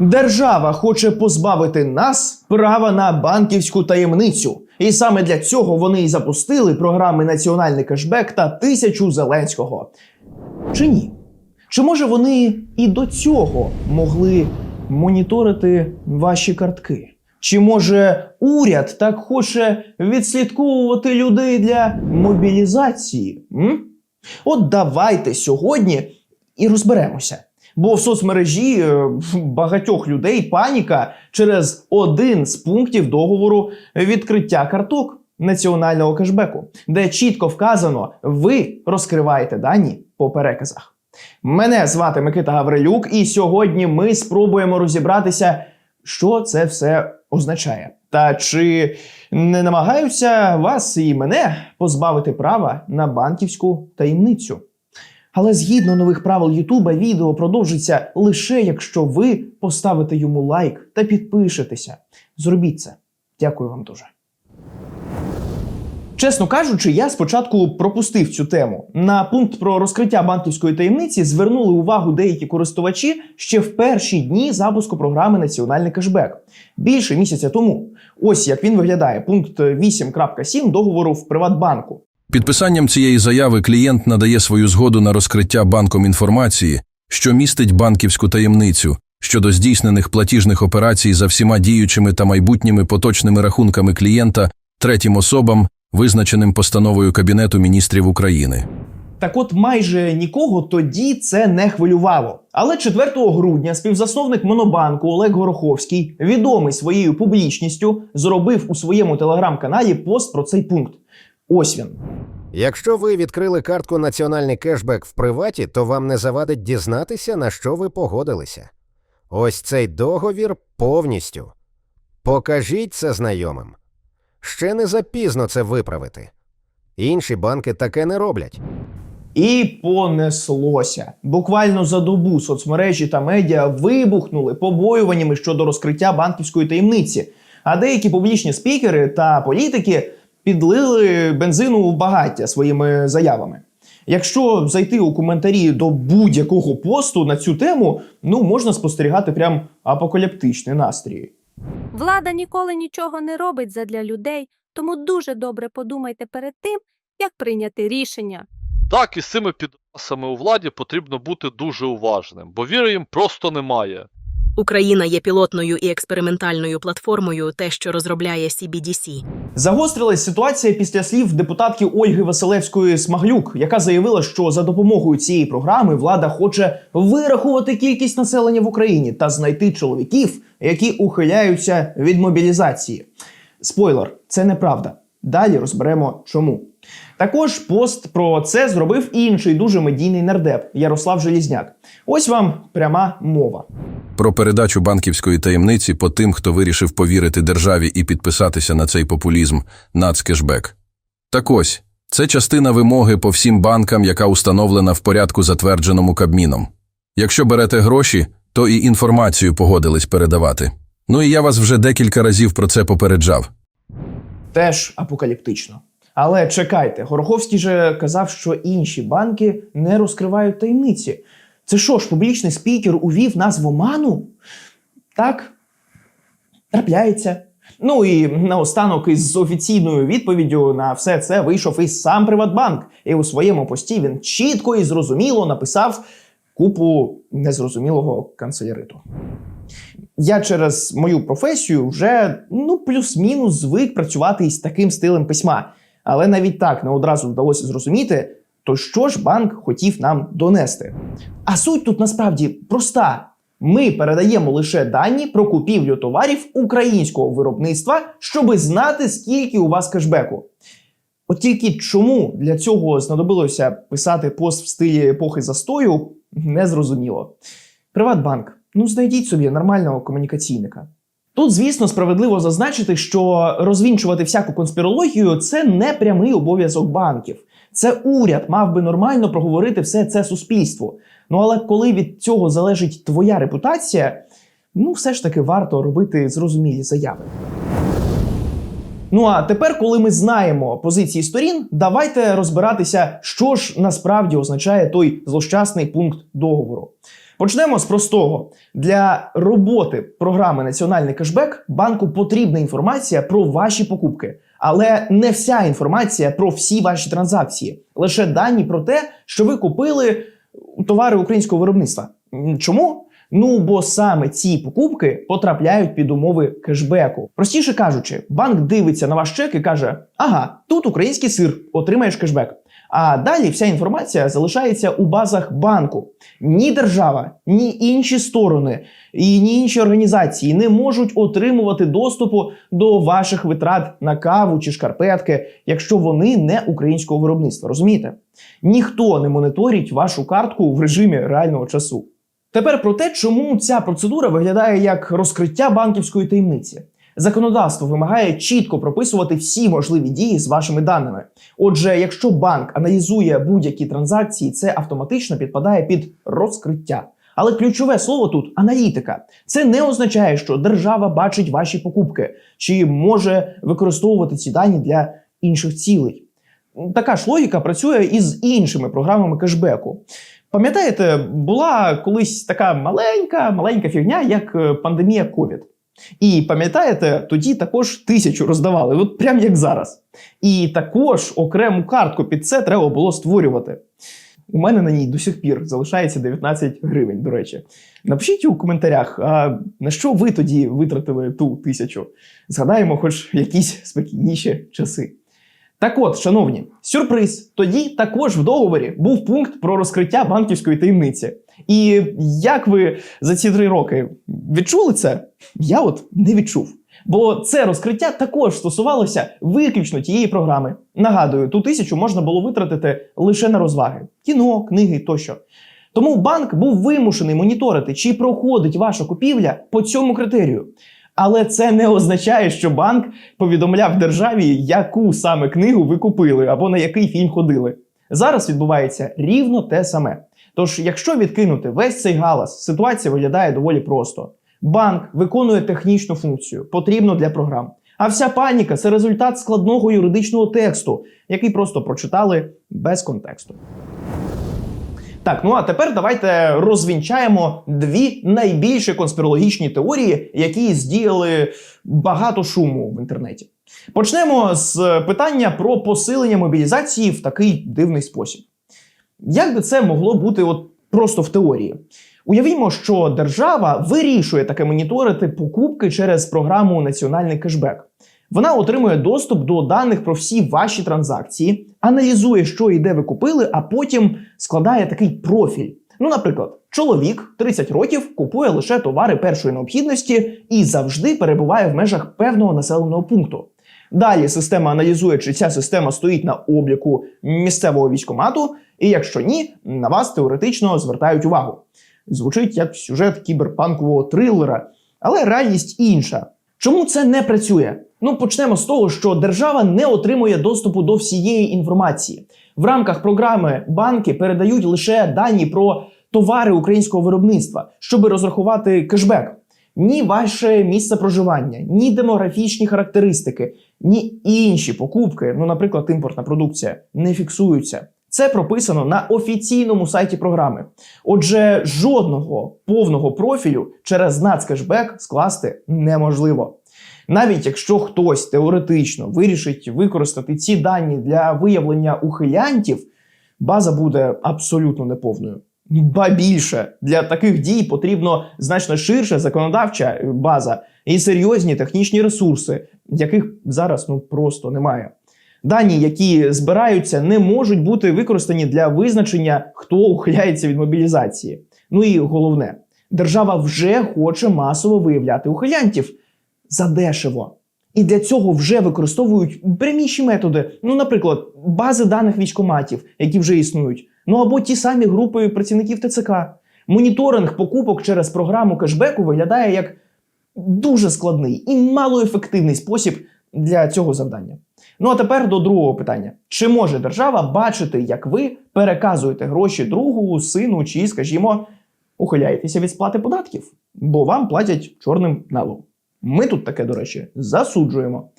Держава хоче позбавити нас права на банківську таємницю. І саме для цього вони і запустили програми Національний кешбек та тисячу Зеленського. Чи ні? Чи може вони і до цього могли моніторити ваші картки? Чи може уряд так хоче відслідковувати людей для мобілізації? М? От давайте сьогодні і розберемося. Бо в соцмережі е, багатьох людей паніка через один з пунктів договору відкриття карток національного кешбеку, де чітко вказано, ви розкриваєте дані по переказах. Мене звати Микита Гаврилюк, і сьогодні ми спробуємо розібратися, що це все означає. Та чи не намагаються вас і мене позбавити права на банківську таємницю? Але згідно нових правил Ютуба, відео продовжиться лише якщо ви поставите йому лайк та підпишетеся. Зробіть це. Дякую вам дуже. Чесно кажучи, я спочатку пропустив цю тему. На пункт про розкриття банківської таємниці звернули увагу деякі користувачі ще в перші дні запуску програми Національний кешбек більше місяця тому. Ось як він виглядає: пункт 8.7 договору в Приватбанку. Підписанням цієї заяви клієнт надає свою згоду на розкриття банком інформації, що містить банківську таємницю щодо здійснених платіжних операцій за всіма діючими та майбутніми поточними рахунками клієнта третім особам, визначеним постановою Кабінету міністрів України. Так от майже нікого тоді це не хвилювало. Але 4 грудня співзасновник Монобанку Олег Гороховський, відомий своєю публічністю, зробив у своєму телеграм-каналі пост про цей пункт. Ось він. Якщо ви відкрили картку Національний кешбек в приваті, то вам не завадить дізнатися, на що ви погодилися. Ось цей договір повністю. Покажіть це знайомим. Ще не запізно це виправити. Інші банки таке не роблять. І понеслося. Буквально за добу соцмережі та медіа вибухнули побоюваннями щодо розкриття банківської таємниці. А деякі публічні спікери та політики підлили бензину в багаття своїми заявами. Якщо зайти у коментарі до будь-якого посту на цю тему, ну можна спостерігати прям апокаліптичний настрій. Влада ніколи нічого не робить задля людей, тому дуже добре подумайте перед тим, як прийняти рішення. Так, і з цими підрасами у владі потрібно бути дуже уважним, бо віри їм просто немає. Україна є пілотною і експериментальною платформою, те, що розробляє CBDC. Загострилась ситуація після слів депутатки Ольги Василевської Смаглюк, яка заявила, що за допомогою цієї програми влада хоче вирахувати кількість населення в Україні та знайти чоловіків, які ухиляються від мобілізації. Спойлер, це неправда. Далі розберемо чому. Також пост про це зробив інший дуже медійний нардеп Ярослав Желізняк. Ось вам пряма мова. Про передачу банківської таємниці по тим, хто вирішив повірити державі і підписатися на цей популізм нацкешбек. Так ось, це частина вимоги по всім банкам, яка установлена в порядку, затвердженому Кабміном. Якщо берете гроші, то і інформацію погодились передавати. Ну і я вас вже декілька разів про це попереджав. Теж апокаліптично. Але чекайте, Гороховський же казав, що інші банки не розкривають таємниці. Це що ж, публічний спікер увів нас в оману? Так, трапляється. Ну і наостанок із офіційною відповіддю на все це вийшов і сам Приватбанк. І у своєму пості він чітко і зрозуміло написав купу незрозумілого канцеляриту. Я через мою професію вже ну плюс-мінус звик працювати із таким стилем письма. Але навіть так не одразу вдалося зрозуміти, то що ж банк хотів нам донести. А суть тут насправді проста: ми передаємо лише дані про купівлю товарів українського виробництва, щоби знати, скільки у вас кешбеку. От тільки чому для цього знадобилося писати пост в стилі епохи застою, не зрозуміло. Приватбанк, ну знайдіть собі нормального комунікаційника. Тут, звісно, справедливо зазначити, що розвінчувати всяку конспірологію це не прямий обов'язок банків. Це уряд мав би нормально проговорити все це суспільству. Ну але коли від цього залежить твоя репутація, ну все ж таки варто робити зрозумілі заяви. Ну а тепер, коли ми знаємо позиції сторін, давайте розбиратися, що ж насправді означає той злощасний пункт договору. Почнемо з простого. Для роботи програми Національний кешбек банку потрібна інформація про ваші покупки, але не вся інформація про всі ваші транзакції, лише дані про те, що ви купили товари українського виробництва. Чому? Ну бо саме ці покупки потрапляють під умови кешбеку. Простіше кажучи, банк дивиться на ваш чек і каже: Ага, тут український сир, отримаєш кешбек. А далі вся інформація залишається у базах банку. Ні держава, ні інші сторони і ні інші організації не можуть отримувати доступу до ваших витрат на каву чи шкарпетки, якщо вони не українського виробництва. Розумієте? Ніхто не моніторить вашу картку в режимі реального часу. Тепер про те, чому ця процедура виглядає як розкриття банківської таємниці. Законодавство вимагає чітко прописувати всі можливі дії з вашими даними. Отже, якщо банк аналізує будь-які транзакції, це автоматично підпадає під розкриття. Але ключове слово тут аналітика. Це не означає, що держава бачить ваші покупки чи може використовувати ці дані для інших цілей. Така ж логіка працює і з іншими програмами кешбеку. Пам'ятаєте, була колись така маленька, маленька фігня, як е, пандемія ковід. І пам'ятаєте, тоді також тисячу роздавали, от прям як зараз. І також окрему картку під це треба було створювати. У мене на ній до сих пір залишається 19 гривень, до речі. Напишіть у коментарях, а на що ви тоді витратили ту тисячу? Згадаємо, хоч якісь спокійніші часи. Так от, шановні, сюрприз. Тоді також в договорі був пункт про розкриття банківської таємниці. І як ви за ці три роки відчули це? Я от не відчув. Бо це розкриття також стосувалося виключно тієї програми. Нагадую, ту тисячу можна було витратити лише на розваги: кіно, книги тощо. Тому банк був вимушений моніторити, чи проходить ваша купівля по цьому критерію. Але це не означає, що банк повідомляв державі, яку саме книгу ви купили або на який фільм ходили. Зараз відбувається рівно те саме. Тож, якщо відкинути весь цей галас, ситуація виглядає доволі просто. Банк виконує технічну функцію, потрібну для програм. А вся паніка це результат складного юридичного тексту, який просто прочитали без контексту. Так, ну а тепер давайте розвінчаємо дві найбільші конспірологічні теорії, які здіяли багато шуму в інтернеті. Почнемо з питання про посилення мобілізації в такий дивний спосіб. Як би це могло бути от просто в теорії? Уявімо, що держава вирішує таке моніторити покупки через програму Національний кешбек. Вона отримує доступ до даних про всі ваші транзакції, аналізує, що і де ви купили, а потім складає такий профіль. Ну, наприклад, чоловік 30 років купує лише товари першої необхідності і завжди перебуває в межах певного населеного пункту. Далі система аналізує, чи ця система стоїть на обліку місцевого військомату, і якщо ні, на вас теоретично звертають увагу. Звучить як сюжет кіберпанкового трилера, але реальність інша. Чому це не працює? Ну почнемо з того, що держава не отримує доступу до всієї інформації. В рамках програми банки передають лише дані про товари українського виробництва, щоб розрахувати кешбек. Ні ваше місце проживання, ні демографічні характеристики, ні інші покупки, ну, наприклад, імпортна продукція, не фіксуються. Це прописано на офіційному сайті програми. Отже, жодного повного профілю через нацкешбек скласти неможливо. Навіть якщо хтось теоретично вирішить використати ці дані для виявлення ухилянтів, база буде абсолютно неповною. Ба більше для таких дій потрібно значно ширша законодавча база і серйозні технічні ресурси, яких зараз ну просто немає. Дані, які збираються, не можуть бути використані для визначення, хто ухиляється від мобілізації. Ну і головне, держава вже хоче масово виявляти ухилянтів задешево. І для цього вже використовують пряміші методи. Ну, наприклад, бази даних військоматів, які вже існують, ну або ті самі групи працівників ТЦК. Моніторинг покупок через програму кешбеку виглядає як дуже складний і малоефективний спосіб для цього завдання. Ну а тепер до другого питання: чи може держава бачити, як ви переказуєте гроші другу, сину, чи, скажімо, ухиляєтеся від сплати податків, бо вам платять чорним налогом? Ми тут таке, до речі, засуджуємо.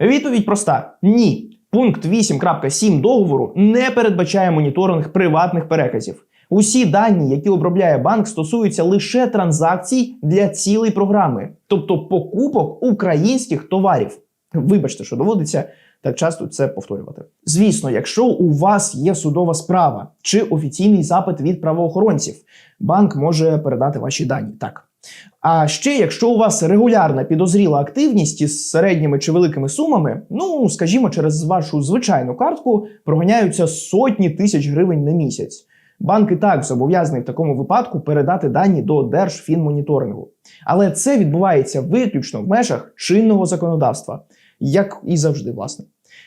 Відповідь проста: ні. Пункт 8.7 договору не передбачає моніторинг приватних переказів. Усі дані, які обробляє банк, стосуються лише транзакцій для цілої програми, тобто покупок українських товарів. Вибачте, що доводиться так часто це повторювати. Звісно, якщо у вас є судова справа чи офіційний запит від правоохоронців, банк може передати ваші дані. Так. А ще, якщо у вас регулярна підозріла активність із середніми чи великими сумами, ну скажімо, через вашу звичайну картку проганяються сотні тисяч гривень на місяць. Банк і так зобов'язаний в такому випадку передати дані до Держфінмоніторингу. Але це відбувається виключно в межах чинного законодавства, як і завжди, власне.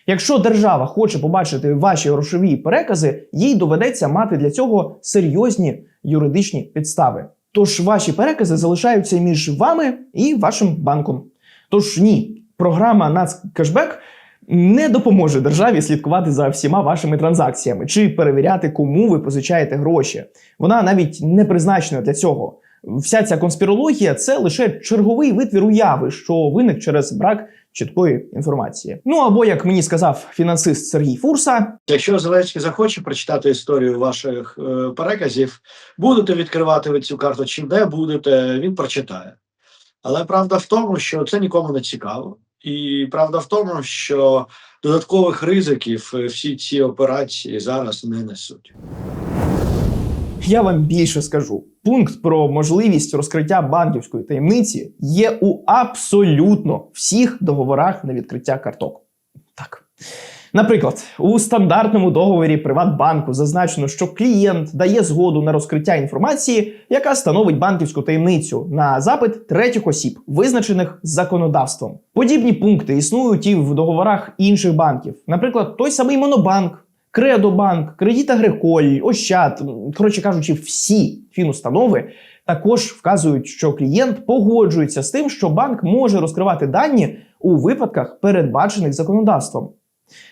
Якщо держава хоче побачити ваші грошові перекази, їй доведеться мати для цього серйозні юридичні підстави. Тож ваші перекази залишаються між вами і вашим банком. Тож ні, програма Нацкешбек не допоможе державі слідкувати за всіма вашими транзакціями чи перевіряти, кому ви позичаєте гроші. Вона навіть не призначена для цього. Вся ця конспірологія це лише черговий витвір уяви, що виник через брак чіткої інформації. Ну або як мені сказав фінансист Сергій Фурса, Якщо Зеленський захоче прочитати історію ваших е, переказів, будете відкривати ви цю карту чи де будете, він прочитає. Але правда в тому, що це нікому не цікаво. І правда в тому, що додаткових ризиків е, всі ці операції зараз не несуть. Я вам більше скажу. Пункт про можливість розкриття банківської таємниці є у абсолютно всіх договорах на відкриття карток. Так. Наприклад, у стандартному договорі Приватбанку зазначено, що клієнт дає згоду на розкриття інформації, яка становить банківську таємницю на запит третіх осіб, визначених законодавством. Подібні пункти існують і в договорах інших банків, наприклад, той самий Монобанк. Кредобанк, Кредит Агриколь, Ощад, коротше кажучи, всі фінустанови також вказують, що клієнт погоджується з тим, що банк може розкривати дані у випадках, передбачених законодавством.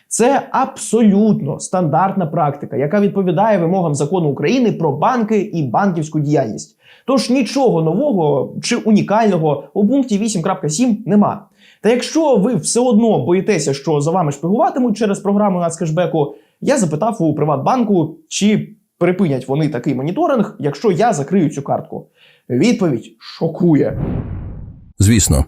Це абсолютно стандартна практика, яка відповідає вимогам закону України про банки і банківську діяльність. Тож нічого нового чи унікального у пункті 8.7 нема. Та якщо ви все одно боїтеся, що за вами шпигуватимуть через програму нацкешбеку, я запитав у Приватбанку, чи припинять вони такий моніторинг, якщо я закрию цю картку. Відповідь шокує. Звісно,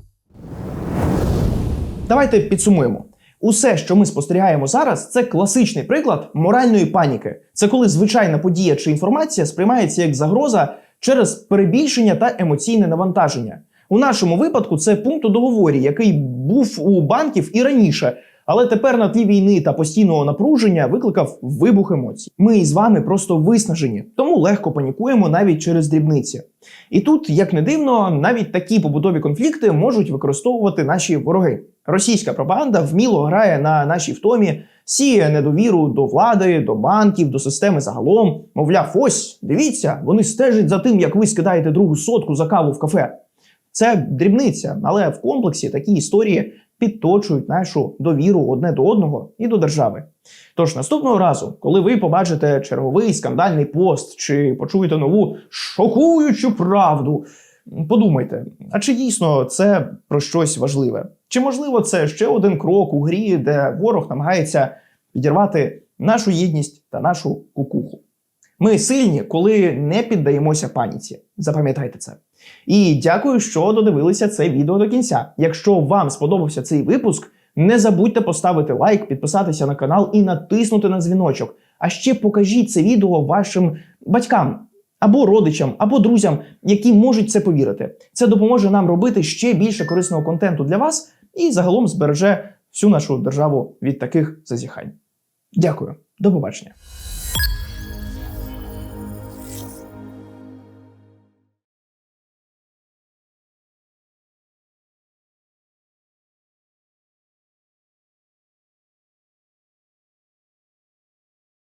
Давайте підсумуємо. Усе, що ми спостерігаємо зараз, це класичний приклад моральної паніки. Це коли звичайна подія чи інформація сприймається як загроза через перебільшення та емоційне навантаження. У нашому випадку це пункт у договорі, який був у банків і раніше, але тепер на тлі війни та постійного напруження викликав вибух емоцій. Ми із вами просто виснажені, тому легко панікуємо навіть через дрібниці. І тут, як не дивно, навіть такі побутові конфлікти можуть використовувати наші вороги. Російська пропаганда вміло грає на нашій втомі, сіє недовіру до влади, до банків, до системи загалом. Мовляв, ось дивіться, вони стежать за тим, як ви скидаєте другу сотку за каву в кафе. Це дрібниця, але в комплексі такі історії підточують нашу довіру одне до одного і до держави. Тож наступного разу, коли ви побачите черговий скандальний пост чи почуєте нову шокуючу правду, подумайте, а чи дійсно це про щось важливе? Чи можливо це ще один крок у грі, де ворог намагається підірвати нашу єдність та нашу кукуху? Ми сильні, коли не піддаємося паніці. Запам'ятайте це. І дякую, що додивилися це відео до кінця. Якщо вам сподобався цей випуск, не забудьте поставити лайк, підписатися на канал і натиснути на дзвіночок. А ще покажіть це відео вашим батькам або родичам, або друзям, які можуть це повірити. Це допоможе нам робити ще більше корисного контенту для вас і загалом збереже всю нашу державу від таких зазіхань. Дякую, до побачення.